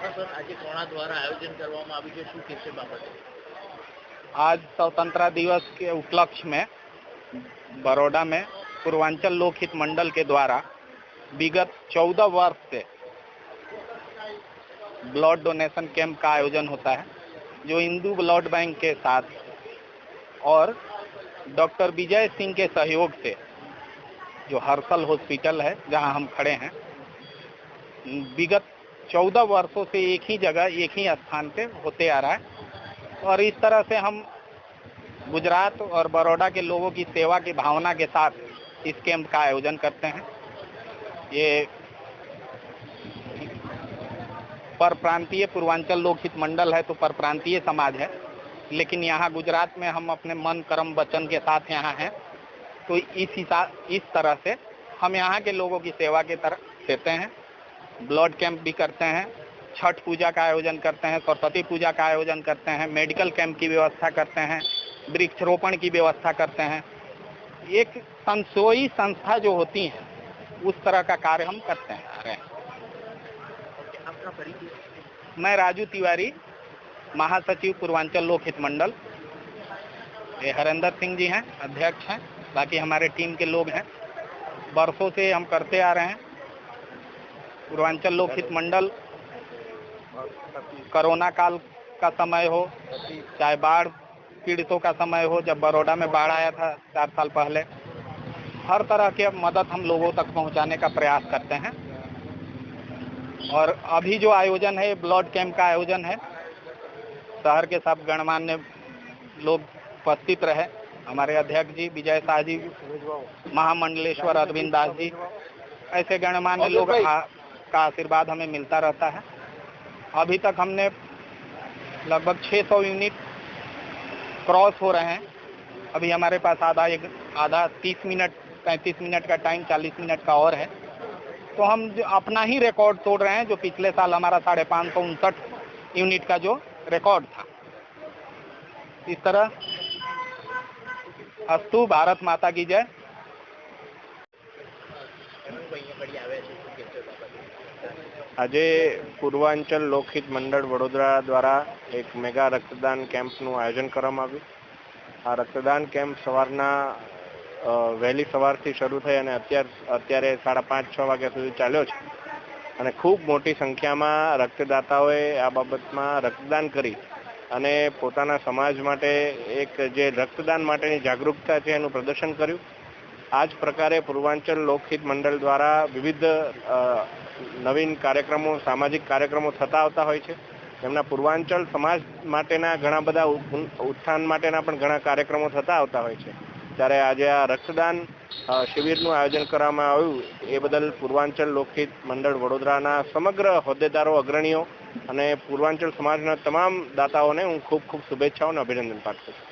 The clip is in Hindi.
હા સર આજે કોણા દ્વારા આયોજન કરવામાં આવ્યું છે શું કહેશે બાબતે आज स्वतंत्रता दिवस के उपलक्ष्य में बड़ौदा में पूर्वांचल लोकहित मंडल के द्वारा विगत 14 वर्ष से ब्लड डोनेशन कैंप का आयोजन होता है जो हिंदू ब्लड बैंक के साथ और डॉक्टर विजय सिंह के सहयोग से जो हर्षल हॉस्पिटल है जहां हम खड़े हैं विगत 14 वर्षों से एक ही जगह, एक ही स्थान पे होते आ रहा है। और इस तरह से हम गुजरात और बड़ौदा के लोगों की सेवा की भावना के साथ इस कैंप का आयोजन करते हैं। ये पर प्रांतीय पूर्वांचल लोकहित मंडल है तो पर प्रांतीय समाज है। लेकिन यहाँ गुजरात में हम अपने मन, कर्म, वचन के साथ यहाँ हैं। तो इस हिसाब इस तरह से हम यहाँ के लोगों की सेवा के तरह देते हैं। ब्लड कैंप भी करते हैं, छठ पूजा का आयोजन करते हैं, सरस्वती पूजा का आयोजन करते हैं, मेडिकल कैंप की व्यवस्था करते हैं, वृक्षारोपण की व्यवस्था करते हैं। एक संसोई संस्था जो होती है, उस तरह का कार्य हम करते हैं। मैं राजू तिवारी, महासचिव पूर्वांचल लोकहित मंडल। ये हरेंद्र सिंह जी हैं, अध्यक्ष हैं, बाकी हमारे टीम के लोग हैं। बरसों से हम करते आ रहे हैं। पूर्वांचल लोकहित मंडल कोरोना काल का समय हो चाहे बाढ़ पीड़ितों का समय हो जब बड़ौदा में बाढ़ आया था चार साल पहले हर तरह के मदद हम लोगों तक पहुँचाने का प्रयास करते हैं। और अभी जो आयोजन है ब्लड कैंप का आयोजन है शहर के सब गणमान्य लोग उपस्थित रहे। हमारे अध्यक्ष जी विजय शाह जी महामंडलेश्वर अरविंद दास जी ऐसे गणमान्य लोग आ- का आशीर्वाद हमें मिलता रहता है। अभी तक हमने लगभग 600 यूनिट क्रॉस हो रहे हैं। अभी हमारे पास आधा एक, आधा 30 मिनट 35 मिनट का टाइम 40 मिनट का और है। तो हम जो अपना ही रिकॉर्ड तोड़ रहे हैं, जो पिछले साल हमारा साढ़े पाँच सौ उनसठ यूनिट का जो रिकॉर्ड था। इस तरह, अस्तु, भारत माता की जय। આજે પૂર્વાંચલ લોકહિત મંડળ વડોદરા દ્વારા એક મેગા રક્તદાન કેમ્પનું આયોજન કરવામાં આવ્યું. આ રક્તદાન કેમ્પ સવારના વહેલી સવારથી શરૂ થઈ અને અત્યાર, અત્યારે સાડા પાંચ, છ વાગ્યા સુધી ચાલ્યો છે. અને ખૂબ મોટી સંખ્યામાં રક્તદાતાઓએ આ બાબતમાં રક્તદાન કરી અને પોતાના સમાજ માટે એક જે રક્તદાન માટેની જાગૃતતા છે એનું પ્રદર્શન કર્યું. આ જ પ્રકારે પૂર્વાંચલ લોકહિત મંડળ દ્વારા વિવિધ નવીન કાર્યક્રમો, સામાજિક કાર્યક્રમો થતા આવતા હોય છે. એમના પૂર્વાંચલ સમાજ માટેના ઘણા બધા ઉત્થાન માટેના પણ ઘણા કાર્યક્રમો થતા આવતા હોય છે. ત્યારે આજે આ રક્તદાન શિબિરનું આયોજન કરવામાં આવ્યું, એ બદલ પૂર્વાંચલ લોકહિત મંડળ વડોદરાના સમગ્ર હોદ્દેદારો, અગ્રણીઓ અને પૂર્વાંચલ સમાજના તમામ દાતાઓને હું ખૂબ ખૂબ શુભેચ્છાઓ અને અભિનંદન પાઠવું છું.